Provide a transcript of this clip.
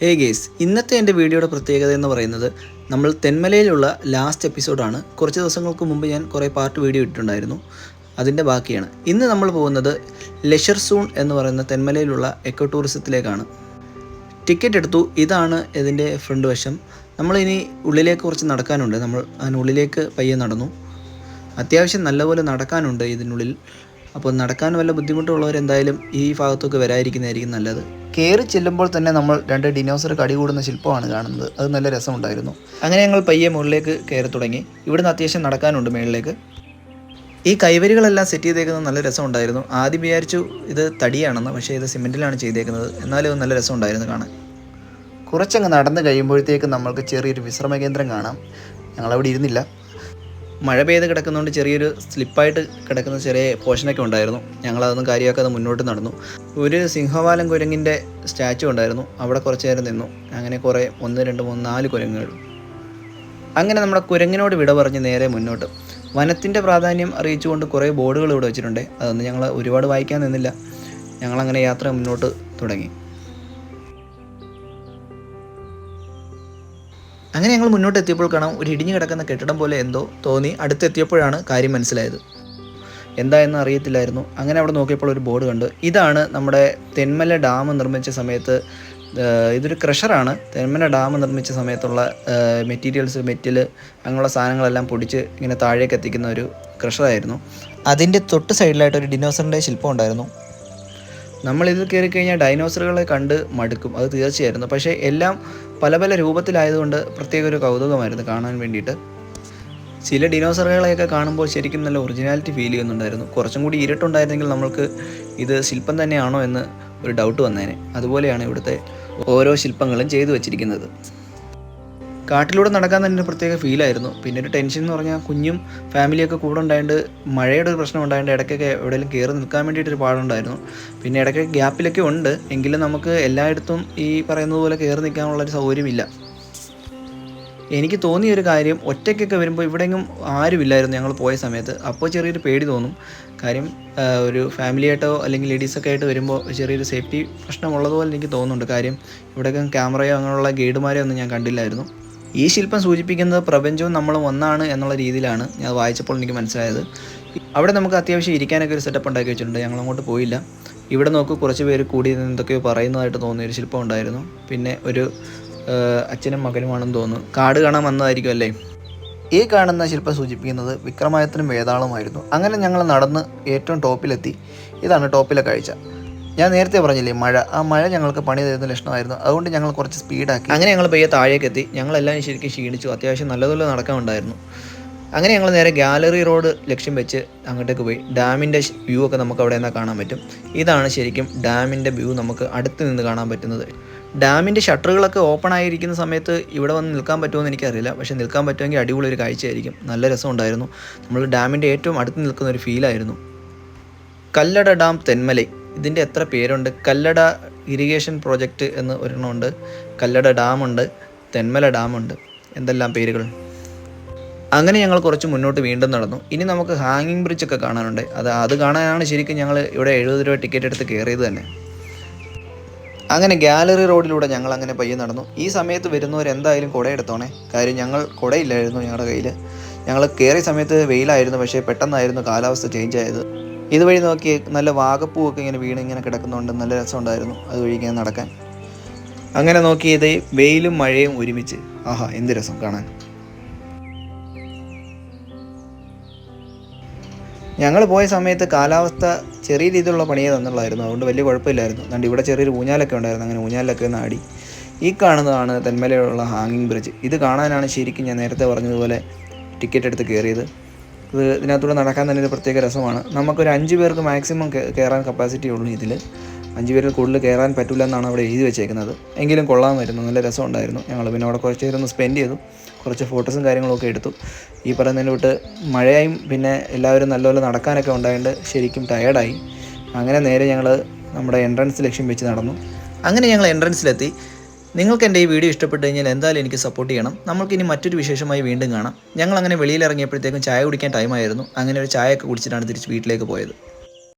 ഹേ guys ഇന്നത്തെ എന്റെ വീഡിയോയുടെ പ്രത്യേകത എന്ന് പറയുന്നത് നമ്മൾ തെന്മലയിലുള്ള ലാസ്റ്റ് എപ്പിസോഡാണ് കുറച്ച് ദിവസങ്ങൾക്ക് മുമ്പ് ഞാൻ കുറേ പാർട്ട് വീഡിയോ ഇട്ടിട്ടുണ്ടായിരുന്നു. അതിന്റെ ബാക്കിയാണ്. ഇന്ന് നമ്മൾ പോകുന്നത് ലെഷർ സൂൺ എന്ന് പറയുന്ന തെന്മലയിലുള്ള എക്കോ ടൂറിസത്തിലേക്കാണ് ടിക്കറ്റ് എടുത്തു. ഇതാണ് ഇതിന്റെ ഫ്രണ്ട് വശം. നമ്മളിനി ഉള്ളിലേക്ക് കുറച്ച് നടക്കാനുണ്ട്. നമ്മൾ അതിനുള്ളിലേക്ക് പയ്യെ നടന്നു. അത്യാവശ്യം നല്ലപോലെ നടക്കാനുണ്ട് ഇതിനുള്ളിൽ. അപ്പോൾ നടക്കാൻ വല്ല ബുദ്ധിമുട്ടുള്ളവരെന്തായാലും ഈ ഭാഗത്തൊക്കെ വരാതിരിക്കുന്നതായിരിക്കും നല്ലത്. കയറി ചെല്ലുമ്പോൾ തന്നെ നമ്മൾ രണ്ട് ഡിനോസർ കടി കൂടുന്ന ശില്പമാണ് കാണുന്നത്. അത് നല്ല രസമുണ്ടായിരുന്നു. അങ്ങനെ ഞങ്ങൾ പയ്യെ മുകളിലേക്ക് കയറി തുടങ്ങി. ഇവിടുന്ന് അത്യാവശ്യം നടക്കാനുണ്ട് മുകളിലേക്ക് ഈ കൈവരികളെല്ലാം സെറ്റ് ചെയ്തേക്കുന്നത് നല്ല രസമുണ്ടായിരുന്നു. ആദ്യം വിചാരിച്ചു ഇത് തടിയാണെന്ന് പക്ഷേ ഇത് സിമെന്റിലാണ് ചെയ്തേക്കുന്നത്. എന്നാലും നല്ല രസമുണ്ടായിരുന്നു കാണാൻ. കുറച്ചങ്ങ് നടന്ന് കഴിയുമ്പോഴത്തേക്ക് നമ്മൾക്ക് ചെറിയൊരു വിശ്രമ കേന്ദ്രം കാണാം. ഞങ്ങളവിടെ ഇരുന്നില്ല. മഴ പെയ്ത് കിടക്കുന്നതുകൊണ്ട് ചെറിയൊരു സ്ലിപ്പായിട്ട് കിടക്കുന്ന ചെറിയ പോർഷനൊക്കെ ഉണ്ടായിരുന്നു. ഞങ്ങളതൊന്നും കാര്യമാക്കാതെ മുന്നോട്ട് നടന്നു. ഒരു സിംഹവാലം കുരങ്ങിന്റെ സ്റ്റാച്ചു ഉണ്ടായിരുന്നു. അവിടെ കുറച്ച് നേരം നിന്നു. അങ്ങനെ കുറേ ഒന്ന് രണ്ട് മൂന്ന് നാല് കുരങ്ങുകൾ. അങ്ങനെ നമ്മുടെ കുരങ്ങിനോട് വിട പറഞ്ഞ് നേരെ മുന്നോട്ട്. വനത്തിന്റെ പ്രാധാന്യം അറിയിച്ചുകൊണ്ട് കുറേ ബോർഡുകൾ ഇവിടെ വെച്ചിട്ടുണ്ട്. അതൊന്നും ഞങ്ങൾ ഒരുപാട് വായിക്കാൻ നിന്നില്ല. ഞങ്ങളങ്ങനെ യാത്ര മുന്നോട്ട് തുടങ്ങി. അങ്ങനെ ഞങ്ങൾ മുന്നോട്ട് എത്തിയപ്പോൾ കാണാം ഒരു ഇടിഞ്ഞു കിടക്കുന്ന കെട്ടിടം പോലെ എന്തോ തോന്നി. അടുത്തെത്തിയപ്പോഴാണ് കാര്യം മനസ്സിലായത്. എന്താ എന്ന് അറിയത്തില്ലായിരുന്നു. അങ്ങനെ അവിടെ നോക്കിയപ്പോൾ ഒരു ബോർഡ് കണ്ടു. ഇതാണ് നമ്മുടെ തെന്മല ഡാം നിർമ്മിച്ച സമയത്ത് ഇതൊരു ക്രഷറാണ് തെന്മല ഡാം നിർമ്മിച്ച സമയത്തുള്ള മെറ്റീരിയൽസ് മെറ്റൽ അങ്ങനെയുള്ള സാധനങ്ങളെല്ലാം പൊടിച്ച് ഇങ്ങനെ താഴേക്ക് എത്തിക്കുന്ന ഒരു ക്രഷറായിരുന്നു അതിന്റെ തൊട്ട് സൈഡിലായിട്ട് ഒരു ഡിനോസറിന്റെ ശില്പം ഉണ്ടായിരുന്നു. നമ്മൾ ഇതിൽ കയറി കഴിഞ്ഞാൽ ഡൈനോസറുകളെ കണ്ട് മടുക്കും അത് തീർച്ചയായിരുന്നു. പക്ഷേ എല്ലാം പല പല രൂപത്തിലായതുകൊണ്ട് പ്രത്യേക ഒരു കൗതുകമായിരുന്നു കാണാൻ വേണ്ടിയിട്ട്. ചില ഡിനോസറുകളെയൊക്കെ കാണുമ്പോൾ ശരിക്കും നല്ല ഒറിജിനാലിറ്റി ഫീൽ ചെയ്യുന്നുണ്ടായിരുന്നു. കുറച്ചും കൂടി ഇരുട്ടുണ്ടായിരുന്നെങ്കിൽ നമ്മൾക്ക് ഇത് ശില്പം തന്നെയാണോ എന്ന് ഒരു ഡൗട്ട് വന്നേനെ. അതുപോലെയാണ് ഇവിടുത്തെ ഓരോ ശില്പങ്ങളും ചെയ്തു വച്ചിരിക്കുന്നത്. കാട്ടിലൂടെ നടക്കാൻ തന്നെ ഒരു പ്രത്യേക ഫീലായിരുന്നു പിന്നെ ഒരു ടെൻഷൻ എന്ന് പറഞ്ഞാൽ കുഞ്ഞും ഫാമിലിയൊക്കെ കൂടെ ഉണ്ടായതുകൊണ്ട് മഴയുടെ ഒരു പ്രശ്നം ഉണ്ടായതുകൊണ്ട് ഇടയ്ക്കൊക്കെ എവിടെയെങ്കിലും കയറി നിൽക്കാൻ വേണ്ടിയിട്ടൊരു പാടുണ്ടായിരുന്നു. പിന്നെ ഇടയ്ക്ക് ഗ്യാപ്പിലൊക്കെ ഉണ്ട്. എങ്കിലും നമുക്ക് എല്ലായിടത്തും ഈ പറയുന്നത് പോലെ കയറി നിൽക്കാനുള്ളൊരു സൗകര്യമില്ല. എനിക്ക് തോന്നിയ ഒരു കാര്യം ഒറ്റയ്ക്കൊക്കെ വരുമ്പോൾ ഇവിടെയെങ്കിലും ആരുമില്ലായിരുന്നു ഞങ്ങൾ പോയ സമയത്ത്. അപ്പോൾ ചെറിയൊരു പേടി തോന്നും. കാര്യം ഒരു ഫാമിലിയായിട്ടോ അല്ലെങ്കിൽ ലേഡീസൊക്കെ ആയിട്ട് വരുമ്പോൾ ചെറിയൊരു സേഫ്റ്റി പ്രശ്നമുള്ളതുപോലെ എനിക്ക് തോന്നുന്നുണ്ട്. കാര്യം ഇവിടെയൊക്കെ ക്യാമറയോ അങ്ങനെയുള്ള ഗൈഡുമാരെയോ ഒന്നും ഞാൻ കണ്ടില്ലായിരുന്നു. ഈ ശില്പം സൂചിപ്പിക്കുന്നത് പ്രപഞ്ചവും നമ്മളും ഒന്നാണ് എന്നുള്ള രീതിയിലാണ് ഞാൻ വായിച്ചപ്പോൾ എനിക്ക് മനസ്സിലായത്. അവിടെ നമുക്ക് അത്യാവശ്യം ഇരിക്കാനൊക്കെ ഒരു സെറ്റപ്പ് ഉണ്ടാക്കി വെച്ചിട്ടുണ്ട്. ഞങ്ങൾ അങ്ങോട്ട് പോയില്ല. ഇവിടെ നോക്ക് കുറച്ച് പേര് കൂടി എന്തൊക്കെയോ പറയുന്നതായിട്ട് തോന്നിയ ഒരു ശില്പം ഉണ്ടായിരുന്നു. പിന്നെ ഒരു അച്ഛനും മകനുമാണെന്ന് തോന്നുന്നു. കാട് കാണാൻ വന്നതായിരിക്കും അല്ലേ? ഈ കാണുന്ന ശില്പം സൂചിപ്പിക്കുന്നത് വിക്രമായത്തിനും വേതാളമായിരുന്നു. അങ്ങനെ ഞങ്ങൾ നടന്ന് ഏറ്റവും ടോപ്പിലെത്തി. ഇതാണ് ടോപ്പിലെ കാഴ്ച. ഞാൻ നേരത്തെ പറഞ്ഞില്ലേ മഴ. ആ മഴ ഞങ്ങൾക്ക് പണി തരുന്ന ലക്ഷണമായിരുന്നു. അതുകൊണ്ട് ഞങ്ങൾ കുറച്ച് സ്പീഡാക്കി. അങ്ങനെ ഞങ്ങൾ പയ്യെ താഴേക്ക് എത്തി ഞങ്ങളെല്ലാം ശരിക്കും ക്ഷീണിച്ചു. അത്യാവശ്യം നല്ലതുപോലെ നടക്കാനുണ്ടായിരുന്നു. അങ്ങനെ ഞങ്ങൾ നേരെ ഗാലറി റോഡ് ലക്ഷ്യം വെച്ച് അങ്ങോട്ടേക്ക് പോയി. ഡാമിന്റെ വ്യൂ ഒക്കെ നമുക്ക് അവിടെ നിന്നാൽ കാണാൻ പറ്റും. ഇതാണ് ശരിക്കും ഡാമിന്റെ വ്യൂ നമുക്ക് അടുത്ത് നിന്ന് കാണാൻ പറ്റുന്നത്. ഡാമിന്റെ ഷട്ടറുകളൊക്കെ ഓപ്പൺ ആയിരിക്കുന്ന സമയത്ത് ഇവിടെ വന്ന് നിൽക്കാൻ പറ്റുമെന്ന് എനിക്കറിയില്ല. പക്ഷേ നിൽക്കാൻ പറ്റുമെങ്കിൽ അടിപൊളി ഒരു കാഴ്ചയായിരിക്കും. നല്ല രസമുണ്ടായിരുന്നു. നമ്മൾ ഡാമിന്റെ ഏറ്റവും അടുത്ത് നിൽക്കുന്ന ഒരു ഫീലായിരുന്നു. കല്ലട ഡാം തെന്മലൈ. ഇതിന്റെ എത്ര പേരുണ്ട്? കല്ലട ഇറിഗേഷൻ പ്രോജക്റ്റ് എന്ന് ഒരെണ്ണമുണ്ട് കല്ലട ഡാമുണ്ട് തെന്മല ഡാമുണ്ട് എന്തെല്ലാം പേരുകൾ? അങ്ങനെ ഞങ്ങൾ കുറച്ച് മുന്നോട്ട് വീണ്ടും നടന്നു. ഇനി നമുക്ക് ഹാങ്ങിങ് ബ്രിഡ്ജ് ഒക്കെ കാണാനുണ്ട്. അത് അത് കാണാനാണ് ശരിക്കും ഞങ്ങൾ ഇവിടെ എഴുപത് രൂപ ടിക്കറ്റ് എടുത്ത് കയറിയത് തന്നെ. അങ്ങനെ ഗാലറി റോഡിലൂടെ ഞങ്ങൾ അങ്ങനെ പയ്യെ നടന്നു. ഈ സമയത്ത് വരുന്നവർ എന്തായാലും കുട എടുത്തോണേ കാര്യം ഞങ്ങൾ കുടയില്ലായിരുന്നു ഞങ്ങളുടെ കയ്യിൽ ഞങ്ങൾ കയറിയ സമയത്ത് വെയിലായിരുന്നു. പക്ഷേ പെട്ടെന്നായിരുന്നു കാലാവസ്ഥ ചേഞ്ച് ആയത്. ഇതുവഴി നോക്കി നല്ല വാഗപ്പൂവൊക്കെ ഇങ്ങനെ വീണ് ഇങ്ങനെ കിടക്കുന്നുണ്ട്. നല്ല രസമുണ്ടായിരുന്നു അതുവഴി ഇങ്ങനെ നടക്കാൻ. അങ്ങനെ നോക്കി ഇത് വെയിലും മഴയും ഒരുമിച്ച്. ആഹാ എന്ത് രസം കാണാൻ. ഞങ്ങൾ പോയ സമയത്ത് കാലാവസ്ഥ ചെറിയ രീതിയിലുള്ള പണിയേ തന്നുള്ളായിരുന്നു. അതുകൊണ്ട് വലിയ കുഴപ്പമില്ലായിരുന്നു. അതുകൊണ്ട് ഇവിടെ ചെറിയൊരു ഊഞ്ഞാലൊക്കെ ഉണ്ടായിരുന്നു. അങ്ങനെ ഊഞ്ഞാലൊക്കെ നാടി ഈ കാണുന്നതാണ് തെന്മലയുള്ള ഹാങ്ങിങ് ബ്രിഡ്ജ്. ഇത് കാണാനാണ് ശരിക്കും ഞാൻ നേരത്തെ പറഞ്ഞതുപോലെ ടിക്കറ്റ് എടുത്ത് കയറിയത്. ഇത് ഇതിനകത്തൂടെ നടക്കാൻ തന്നെ ഒരു പ്രത്യേക രസമാണ്. നമുക്കൊരു അഞ്ച് പേർക്ക് മാക്സിമം കയറാൻ കപ്പാസിറ്റി ഉള്ളൂ ഇതിൽ അഞ്ച് പേരിൽ കൂടുതൽ കയറാൻ പറ്റില്ല എന്നാണ് അവിടെ എഴുതി വെച്ചേക്കുന്നത്. എങ്കിലും കൊള്ളാമായിരുന്നു നല്ല രസമുണ്ടായിരുന്നു. ഞങ്ങൾ പിന്നെ അവിടെ കുറച്ച് നേരം ഒന്ന് സ്പെൻഡ് ചെയ്തു. കുറച്ച് ഫോട്ടോസും കാര്യങ്ങളൊക്കെ എടുത്തു. ഈ പറയുന്നതിന് വിട്ട് മഴയായും പിന്നെ എല്ലാവരും നല്ലപോലെ നടക്കാനൊക്കെ ഉണ്ടായതുകൊണ്ട് ശരിക്കും ടയേർഡായി അങ്ങനെ നേരെ ഞങ്ങൾ നമ്മുടെ എൻട്രൻസ് ലക്ഷ്യം വെച്ച് നടന്നു. അങ്ങനെ ഞങ്ങൾ എൻട്രൻസിലെത്തി നിങ്ങൾക്ക് എന്റെ ഈ വീഡിയോ ഇഷ്ടപ്പെട്ട് കഴിഞ്ഞാൽ എന്തായാലും എനിക്ക് സപ്പോർട്ട് ചെയ്യണം. നമുക്കിനി മറ്റൊരു വിശേഷമായി വീണ്ടും കാണാം. ഞങ്ങൾ അങ്ങനെ വെളിയിൽ ഇറങ്ങിയപ്പോഴത്തേക്കും ചായ കുടിക്കാൻ ടൈമായിരുന്നു അങ്ങനെ ഒരു ചായയൊക്കെ കുടിച്ചിട്ടാണ് തിരിച്ച് വീട്ടിലേക്ക് പോയത്.